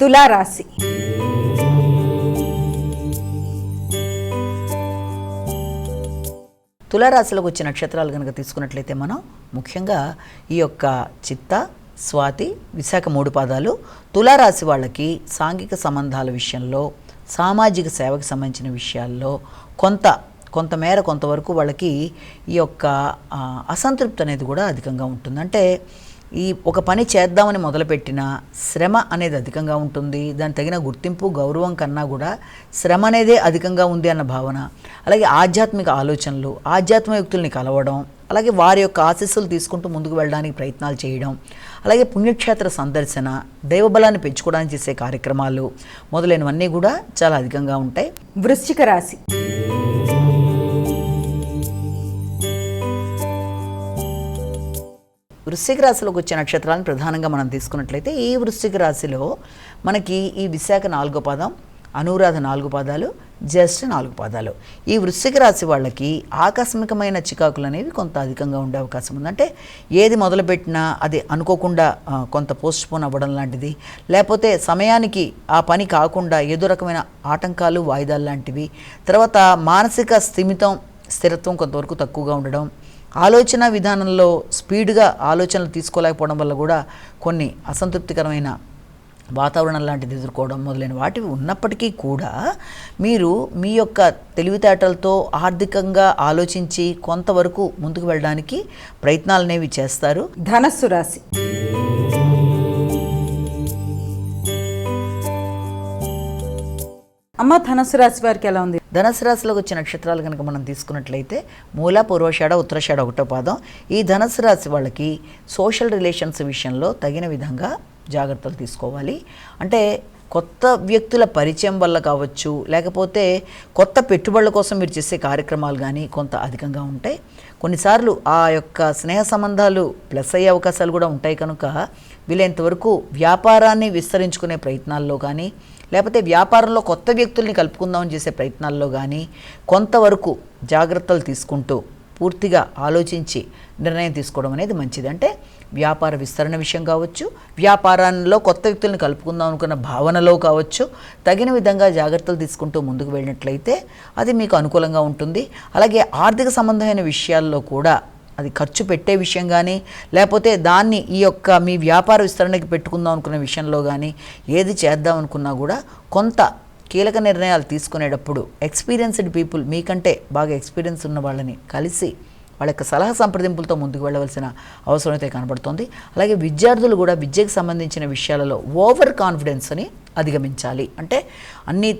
తులారాశి. తులారాశిలోకి వచ్చే నక్షత్రాలు కనుక తీసుకున్నట్లయితే మనం ముఖ్యంగా ఈ యొక్క చిత్త స్వాతి విశాఖ మూడు పాదాలు తులారాశి వాళ్ళకి సాంఘిక సంబంధాల విషయంలో సామాజిక సేవకు సంబంధించిన విషయాల్లో కొంత కొంతమేర కొంతవరకు వాళ్ళకి ఈ యొక్క అసంతృప్తి అనేది కూడా అధికంగా ఉంటుంది. అంటే ఈ ఒక పని చేద్దామని మొదలుపెట్టిన శ్రమ అనేది అధికంగా ఉంటుంది. దాని తగిన గుర్తింపు గౌరవం కన్నా కూడా శ్రమ అనేదే అధికంగా ఉంది అన్న భావన. అలాగే ఆధ్యాత్మిక ఆలోచనలు ఆధ్యాత్మ యుక్తుల్ని కలవడం అలాగే వారి యొక్క ఆశీస్సులు తీసుకుంటూ ముందుకు వెళ్ళడానికి ప్రయత్నాలు చేయడం అలాగే పుణ్యక్షేత్ర సందర్శన దైవబలాన్ని పెంచుకోవడానికి చేసే కార్యక్రమాలు మొదలైనవన్నీ కూడా చాలా అధికంగా ఉంటాయి. వృశ్చిక రాశి. వృశ్చిక రాశిలోకి వచ్చే నక్షత్రాలను ప్రధానంగా మనం తీసుకున్నట్లయితే ఈ వృశ్చిక రాశిలో మనకి ఈ విశాఖ నాలుగో పాదం అనురాధ నాలుగు పాదాలు జస్ట్ నాలుగు పాదాలు. ఈ వృశ్చిక రాశి వాళ్ళకి ఆకస్మికమైన చికాకులు అనేవి కొంత అధికంగా ఉండే అవకాశం ఉంది. అంటే ఏది మొదలుపెట్టినా అది అనుకోకుండా కొంత పోస్ట్పోన్ అవ్వడం లాంటిది. లేకపోతే సమయానికి ఆ పని కాకుండా ఏదో రకమైన ఆటంకాలు వాయిదాలు లాంటివి. తర్వాత మానసిక స్థిమితం స్థిరత్వం కొంతవరకు తక్కువగా ఉండడం ఆలోచన విధానంలో స్పీడ్గా ఆలోచనలు తీసుకోలేకపోవడం వల్ల కూడా కొన్ని అసంతృప్తికరమైన వాతావరణం లాంటిది ఎదుర్కోవడం మొదలైన వాటివి ఉన్నప్పటికీ కూడా మీరు మీ యొక్క తెలివితేటలతో ఆర్థికంగా ఆలోచించి కొంతవరకు ముందుకు వెళ్ళడానికి ప్రయత్నాలు అనేవి చేస్తారు. ధనస్సు రాశి. అమ్మ ధనస్సు రాశి వారికి ఎలా ఉంది? ధనుసు రాశిలోకి వచ్చే నక్షత్రాలు కనుక మనం తీసుకున్నట్లయితే మూల పూర్వషాఢ ఉత్తరాషాఢ ఒకటో పాదం. ఈ ధనుసు రాశి వాళ్ళకి సోషల్ రిలేషన్స్ విషయంలో తగిన విధంగా జాగ్రత్తలు తీసుకోవాలి. అంటే కొత్త వ్యక్తుల పరిచయం వల్ల కావచ్చు లేకపోతే కొత్త పెట్టుబడుల కోసం మీరు చేసే కార్యక్రమాలు కానీ కొంత అధికంగా ఉంటాయి. కొన్నిసార్లు ఆ యొక్క స్నేహ సంబంధాలు ప్లస్ అయ్యే అవకాశాలు కూడా ఉంటాయి కనుక వీలైనంతవరకు వ్యాపారాన్ని విస్తరించుకునే ప్రయత్నాల్లో కానీ లేకపోతే వ్యాపారంలో కొత్త వ్యక్తుల్ని కలుపుకుందామని చేసే ప్రయత్నాల్లో కానీ కొంతవరకు జాగ్రత్తలు తీసుకుంటూ పూర్తిగా ఆలోచించి నిర్ణయం తీసుకోవడం అనేది మంచిది. అంటే వ్యాపార విస్తరణ విషయం కావచ్చు వ్యాపారంలో కొత్త వ్యక్తులను కలుపుకుందాం అనుకున్న భావనలో కావచ్చు తగిన విధంగా జాగ్రత్తలు తీసుకుంటూ ముందుకు వెళ్ళినట్లయితే అది మీకు అనుకూలంగా ఉంటుంది. అలాగే ఆర్థిక సంబంధమైన విషయాల్లో కూడా అది ఖర్చు పెట్టే విషయం కానీ లేకపోతే దాన్ని ఈ యొక్క మీ వ్యాపార విస్తరణకి పెట్టుకుందాం అనుకున్న విషయంలో కానీ ఏది చేద్దాం అనుకున్నా కూడా కొంత కీలక నిర్ణయాలు తీసుకునేటప్పుడు ఎక్స్పీరియన్స్డ్ పీపుల్ మీకంటే బాగా ఎక్స్పీరియన్స్ ఉన్న వాళ్ళని కలిసి వాళ్ళ యొక్క సలహా సంప్రదింపులతో ముందుకు వెళ్ళవలసిన అవసరం అయితే కనబడుతోంది. అలాగే విద్యార్థులు కూడా విద్యకు సంబంధించిన విషయాలలో ఓవర్ కాన్ఫిడెన్స్ని అధిగమించాలి. అంటే అన్నీ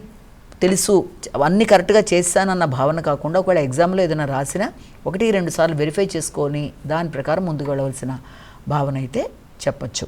తెలుసు అన్నీ కరెక్ట్గా చేశానన్న భావన కాకుండా ఒకవేళ ఎగ్జామ్లో ఏదైనా రాసినా ఒకటి రెండు సార్లు వెరిఫై చేసుకొని దాని ప్రకారం ముందుకు వెళ్ళవలసిన భావన అయితే చెప్పచ్చు.